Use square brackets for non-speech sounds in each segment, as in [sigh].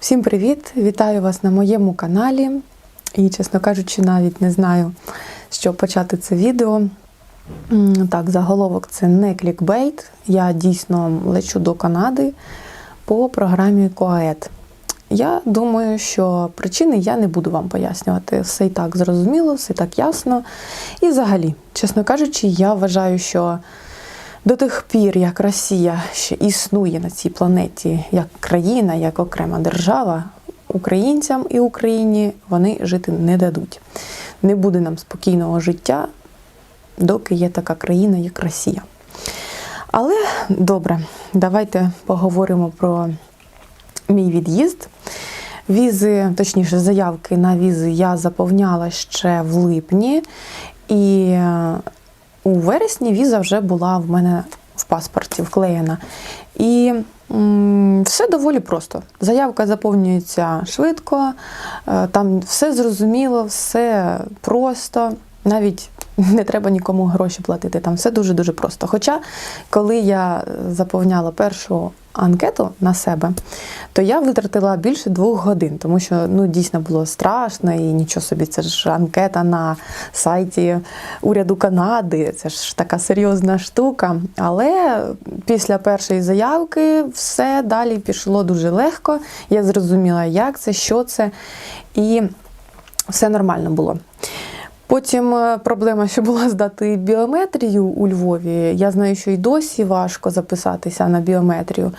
Всім привіт! Вітаю вас на моєму каналі. І, чесно кажучи, навіть не знаю, що почати це відео. Так, заголовок це не клікбейт. Я дійсно лечу до Канади по програмі КОАЕТ. Я думаю, що причини я не буду вам пояснювати. Все і так зрозуміло, все і так ясно. І взагалі, чесно кажучи, я вважаю, що до тих пір, як Росія ще існує на цій планеті як країна, як окрема держава, українцям і Україні вони жити не дадуть. Не буде нам спокійного життя, доки є така країна, як Росія. Але добре, давайте поговоримо про мій від'їзд. Візи, точніше, заявки на візи я заповняла ще в липні, і у вересні віза вже була в мене в паспорті вклеєна. І все доволі просто. Заявка заповнюється швидко, е, там все зрозуміло, все просто. Навіть [laughs] не треба нікому гроші платити. Там все дуже-дуже просто. Хоча, коли я заповняла першу анкету на себе, то я витратила більше двох годин, тому що ну дійсно було страшно і нічого собі. Це ж анкета на сайті уряду Канади. Це ж така серйозна штука. Але після першої заявки все далі пішло дуже легко. Я зрозуміла, як це, що це, і все нормально було. Потім е, проблема, що була здати біометрію у Львові. Я знаю, що й досі важко записатися на біометрію.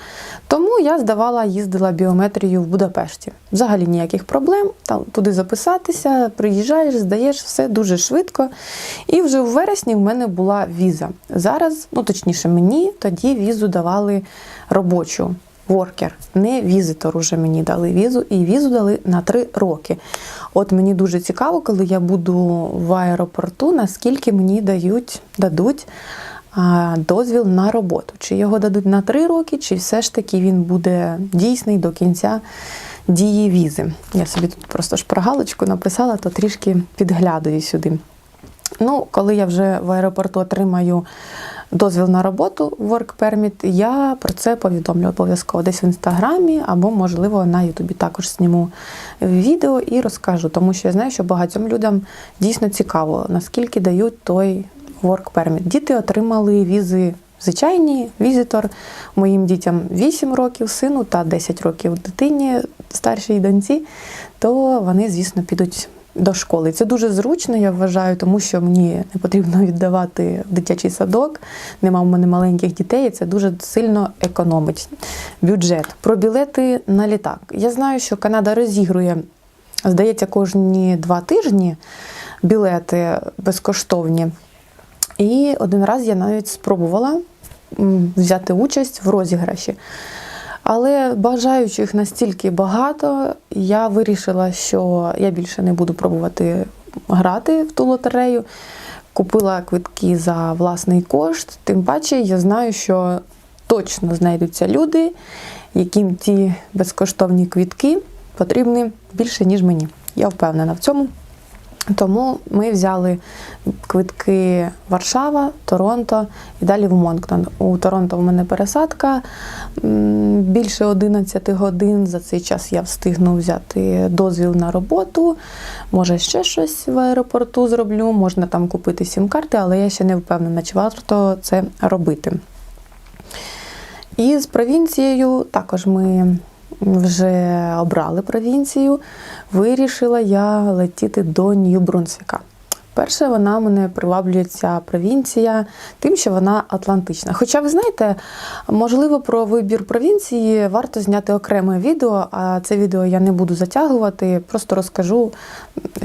Тому я здавала, їздила біометрію в Будапешті. Взагалі ніяких проблем. Там туди записатися, приїжджаєш, здаєш все дуже швидко. І вже в вересні в мене була віза. Зараз, ну точніше, мені тоді візу давали робочу. Воркер, не візитор уже мені дали візу, і візу дали на три роки. От мені дуже цікаво, коли я буду в аеропорту, наскільки мені дають, дадуть дозвіл на роботу. Чи його дадуть на три роки, чи все ж таки він буде дійсний до кінця дії візи. Я собі тут просто шпаргалочку написала, то трішки підглядаю сюди. Ну, коли я вже в аеропорту отримаю дозвіл на роботу, work permit, я про це повідомлю обов'язково десь в інстаграмі або, можливо, на Ютубі також зніму відео і розкажу, тому що я знаю, що багатьом людям дійсно цікаво, наскільки дають той work permit. Діти отримали візи. Звичайні візитор моїм дітям 8 років, сину та 10 років дитині, старшій доньці, то вони, звісно, підуть до школи. Це дуже зручно, я вважаю, тому що мені не потрібно віддавати в дитячий садок, нема в мене маленьких дітей, і це дуже сильно економить бюджет. Про білети на літак. Я знаю, що Канада розігрує, здається, кожні два тижні білети безкоштовні. І один раз я навіть спробувала взяти участь в розіграші. Але бажаючих настільки багато, я вирішила, що я більше не буду пробувати грати в ту лотерею. Купила квитки за власний кошт. Тим паче я знаю, що точно знайдуться люди, яким ті безкоштовні квитки потрібні більше, ніж мені. Я впевнена в цьому. Тому ми взяли квитки Варшава, Торонто і далі в Монктон. У Торонто в мене пересадка більше 11 годин. За цей час я встигну взяти дозвіл на роботу. Може, ще щось в аеропорту зроблю, можна там купити сім-карти, але я ще не впевнена, чи варто це робити. І з провінцією також ми вже обрали провінцію. Вирішила я летіти до Нью-Брунсвіка. Перше, вона мене приваблює ця провінція тим, що вона атлантична. Хоча, ви знаєте, можливо, про вибір провінції варто зняти окреме відео, а це відео я не буду затягувати, просто розкажу,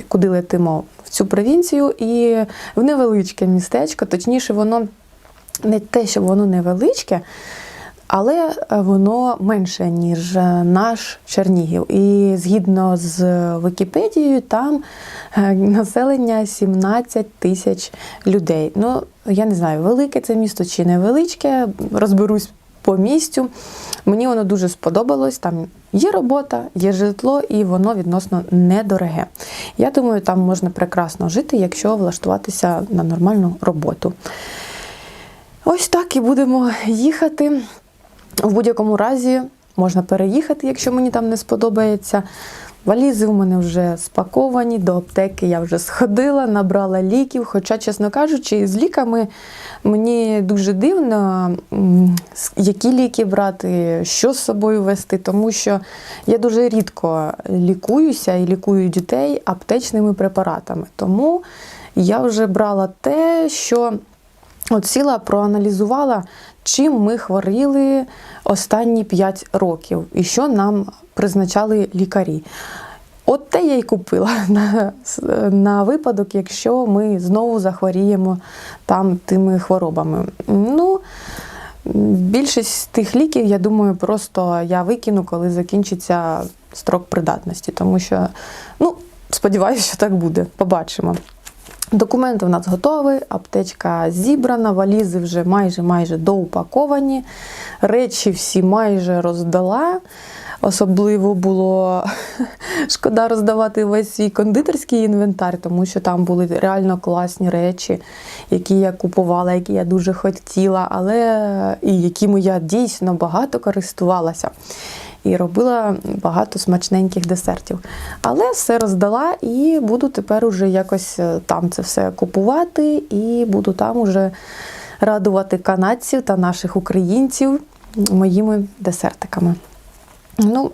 куди летимо в цю провінцію. І в невеличке містечко, точніше, воно не те, що воно невеличке. Але воно менше, ніж наш Чернігів. І згідно з Вікіпедією, там е, населення 17 тисяч людей. Ну, я не знаю, велике це місто чи невеличке, розберусь по місцю. Мені воно дуже сподобалось. Там є робота, є житло, і воно відносно недороге. Я думаю, там можна прекрасно жити, якщо влаштуватися на нормальну роботу. Ось так і будемо їхати. В будь-якому разі можна переїхати, якщо мені там не сподобається. Валізи у мене вже спаковані, до аптеки я вже сходила, набрала ліків. Хоча, чесно кажучи, з ліками мені дуже дивно, які ліки брати, що з собою вести, тому що я дуже рідко лікуюся і лікую дітей аптечними препаратами. Тому я вже брала те, що от сіла, проаналізувала, чим ми хворіли останні 5 років і що нам призначали лікарі. От те я й купила [laughs] на, на випадок, якщо ми знову захворіємо там тими хворобами. Ну, більшість тих ліків, я думаю, просто я викину, коли закінчиться строк придатності, тому що, ну, сподіваюся, що так буде. Побачимо. Документи в нас готові, аптечка зібрана, валізи вже майже майже доупаковані, речі всі майже роздала. Особливо було [laughs] шкода роздавати весь свій кондитерський інвентар, тому що там були реально класні речі, які я купувала, які я дуже хотіла, але і якими я дійсно багато користувалася. І робила багато смачненьких десертів. Але все роздала і буду тепер уже якось е, там це все купувати, і буду там уже радувати канадців та наших українців моїми десертиками. Ну,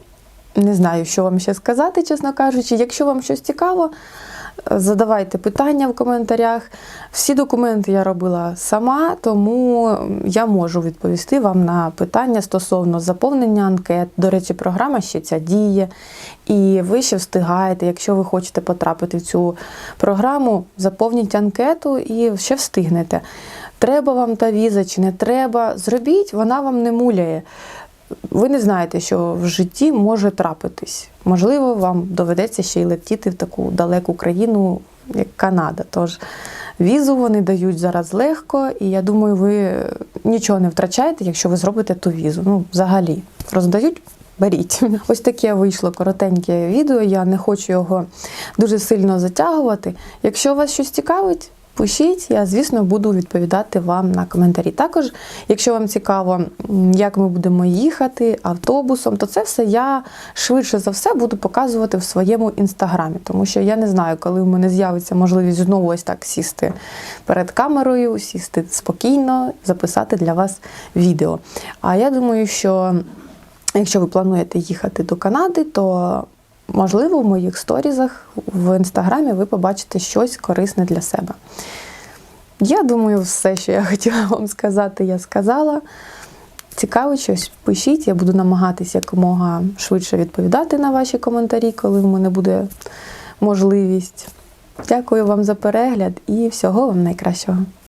не знаю, що вам ще сказати, чесно кажучи. Якщо вам щось цікаво, задавайте питання в коментарях. Всі документи я робила сама, тому я можу відповісти вам на питання стосовно заповнення анкет. До речі, програма ще ця діє. І ви ще встигаєте, якщо ви хочете потрапити в цю програму, заповніть анкету і ще встигнете. Треба вам та віза чи не треба, зробіть, вона вам не муляє. Ви не знаєте, що в житті може трапитись. Можливо, вам доведеться ще й летіти в таку далеку країну, як Канада. Тож візу вони дають зараз легко, і я думаю, ви нічого не втрачаєте, якщо ви зробите ту візу. Ну, взагалі, роздають. Беріть. [laughs] Ось таке вийшло коротеньке відео. Я не хочу його дуже сильно затягувати. Якщо вас щось цікавить, пишіть, я, звісно, буду відповідати вам на коментарі. Також, якщо вам цікаво, як ми будемо їхати автобусом, то це все я швидше за все буду показувати в своєму інстаграмі, тому що я не знаю, коли в мене з'явиться можливість знову ось так сісти перед камерою, сісти спокійно, записати для вас відео. А я думаю, що якщо ви плануєте їхати до Канади, то можливо в моїх сторізах в інстаграмі ви побачите щось корисне для себе. Я думаю, все, що я [laughs] хотіла вам сказати, я сказала. Цікаво щось, пишіть, я буду намагатися якомога швидше відповідати на ваші коментарі, коли в мене буде можливість. Дякую вам за перегляд і всього вам найкращого.